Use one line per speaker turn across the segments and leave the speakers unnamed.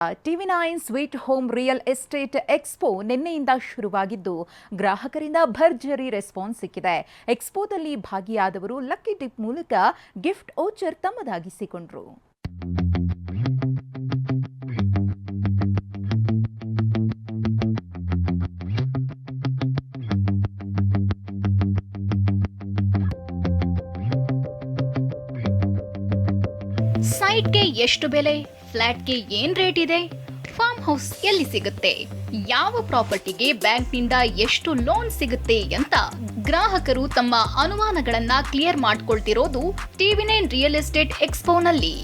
TV nine sweet home real estate expo ನಿನ್ನೆಯಿಂದ ಶುರುವಾಗಿದ್ದು, ಗ್ರಾಹಕರಿಂದ ಭರ್ಜರಿ ರೆಸ್ಪಾನ್ಸ್ ಸಿಕ್ಕಿದೆ. ಎಕ್ಸ್ಪೋದಲ್ಲಿ ಭಾಗಿಯಾದವರು ಲಕ್ಕಿ ಟಿಪ್ ಮೂಲಕ ಗಿಫ್ಟ್ ಓಚರ್ ತಮ್ಮದಾಗಿಸಿಕೊಂಡ್ರು.
ಸೈಟ್ಗೆ ಎಷ್ಟು ಬೆಲೆ? ಫ್ಲಾಟ್ಗೆ ಏನ್ ರೇಟ್ ಇದೆ? ಫಾರ್ಮ್ ಹೌಸ್ ಎಲ್ಲಿ ಸಿಗುತ್ತೆ? ಯಾವ ಪ್ರಾಪರ್ಟಿಗೆ ಬ್ಯಾಂಕ್ನಿಂದ ಎಷ್ಟು ಲೋನ್ ಸಿಗುತ್ತೆ ಅಂತ ಗ್ರಾಹಕರು ತಮ್ಮ ಅನುಮಾನಗಳನ್ನ ಕ್ಲಿಯರ್ ಮಾಡ್ಕೊಳ್ತಿರೋದು ಟಿವಿ ನೈನ್ ರಿಯಲ್ ಎಸ್ಟೇಟ್ ಎಕ್ಸ್ಪೋನಲ್ಲಿ.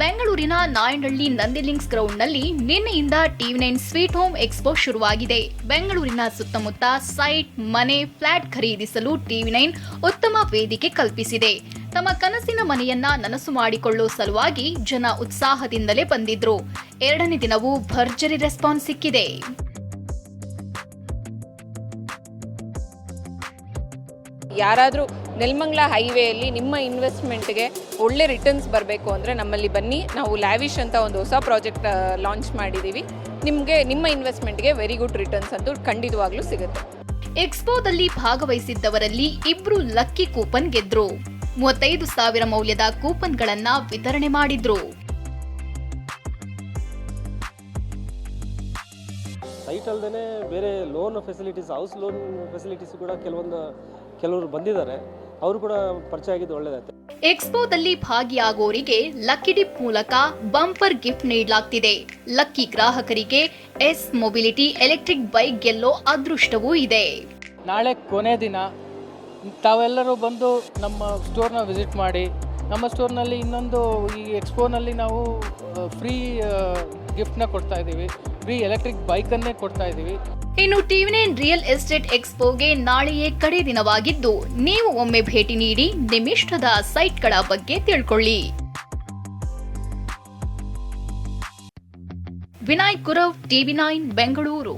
ಬೆಂಗಳೂರಿನ ನಾಯಂಡಹಳ್ಳಿ ನಂದಿಲಿಂಗ್ಸ್ ಗ್ರೌಂಡ್ನಲ್ಲಿ ನಿನ್ನೆಯಿಂದ TV nine sweet home expo ಶುರುವಾಗಿದೆ. ಬೆಂಗಳೂರಿನ ಸುತ್ತಮುತ್ತ ಸೈಟ್, ಮನೆ, ಫ್ಲಾಟ್ ಖರೀದಿಸಲು ಟಿವಿ ನೈನ್ ಉತ್ತಮ ವೇದಿಕೆ ಕಲ್ಪಿಸಿದೆ. ತಮ್ಮ ಕನಸಿನ ಮನೆಯನ್ನ ನನಸು ಮಾಡಿಕೊಳ್ಳುವ ಸಲುವಾಗಿ ಜನ ಉತ್ಸಾಹದಿಂದಲೇ ಬಂದಿದ್ರು. ಎರಡನೇ ದಿನವೂ ಭರ್ಜರಿ ರೆಸ್ಪಾನ್ಸ್ ಸಿಕ್ಕಿದೆ.
ಯಾರಾದರೂ ನೆಲಮಂಗ್ಲ ಹೈವೇಯಲ್ಲಿ ನಿಮ್ಮ ಇನ್ವೆಸ್ಟ್ಮೆಂಟ್ಗೆ ಒಳ್ಳೆ ರಿಟರ್ನ್ಸ್ ಬರಬೇಕು ಅಂದರೆ ನಮ್ಮಲ್ಲಿ ಬನ್ನಿ. ನಾವು ಲ್ಯಾವಿಶ್ ಅಂತ ಒಂದು ಹೊಸ ಪ್ರಾಜೆಕ್ಟ್ ಲಾಂಚ್ ಮಾಡಿದ್ದೀವಿ ನಿಮಗೆ, ನಿಮ್ಮ ಇನ್ವೆಸ್ಟ್ಮೆಂಟ್ಗೆ ವೆರಿ ಗುಡ್ ರಿಟರ್ನ್ಸ್ ಅಂತೂ ಖಂಡಿತವಾಗ್ಲೂ ಸಿಗುತ್ತೆ.
ಎಕ್ಸ್ಪೋದಲ್ಲಿ ಭಾಗವಹಿಸಿದ್ದವರಲ್ಲಿ ಇಬ್ರು ಲಕ್ಕಿ ಕೂಪನ್ ಗೆದ್ರು. ಮೂವತ್ತೈದು ಸಾವಿರ ಮೌಲ್ಯದ ಕೂಪನ್ಗಳನ್ನ ವಿತರಣೆ ಮಾಡಿದ್ರು.
ಸೈಟ್ ಅಲ್ಲದೆ ಬೇರೆ loan facilities house loan facilities ಕೂಡ ಕೆಲವೊಂದು ಕೆಲವರು ಬಂದಿದ್ದಾರೆ. ಅವರು ಕೂಡ ಪರಿಚಯ ಆಗಿದ್ದು ಒಳ್ಳೆಯದಾಯ್ತು
ಎಕ್ಸ್ಪೋದಲ್ಲಿ ಭಾಗಿಯಾಗೋರಿಗೆ ಲಕ್ಕಿ ಡಿಪ್ ಮೂಲಕ ಬಂಪರ್ ಗಿಫ್ಟ್ ನೀಡಲಾಗ್ತಿದೆ. ಲಕ್ಕಿ ಗ್ರಾಹಕರಿಗೆ ಎಸ್ ಮೊಬಿಲಿಟಿ ಎಲೆಕ್ಟ್ರಿಕ್ ಬೈಕ್ ಗೆಲ್ಲೋ ಅದೃಷ್ಟವೂ ಇದೆ.
ನಾಳೆ ಕೊನೆ ದಿನ ತಾವೆಲ್ಲರೂ ಬಂದು ನಮ್ಮ ಸ್ಟೋರ್ನ ವಿಸಿಟ್ ಮಾಡಿ ನಮ್ಮ ಸ್ಟೋರ್ನಲ್ಲಿ ಇನ್ನೊಂದು ಈ ಎಕ್ಸ್ಪೋನಲ್ಲಿ ನಾವು ಫ್ರೀ ಗಿಫ್ಟ್ನ ಕೊಡ್ತಾ ಇದ್ದೀವಿ. ಫ್ರೀ ಎಲೆಕ್ಟ್ರಿಕ್ ಬೈಕನ್ನೇ ಕೊಡ್ತಾ ಇದ್ದೀವಿ
ಇನ್ನು ಟಿವಿನೇನ್ ರಿಯಲ್ ಎಸ್ಟೇಟ್ ಎಕ್ಸ್ಪೋಗೆ ನಾಳೆಯೇ ಕಡೆ ದಿನವಾಗಿದ್ದು, ನೀವು ಒಮ್ಮೆ ಭೇಟಿ ನೀಡಿ ನಿಮಿಷ್ಟದ ಸೈಟ್ಗಳ ಬಗ್ಗೆ ತಿಳ್ಕೊಳ್ಳಿ. Vinay Gaurav, TV nine, Bengaluru.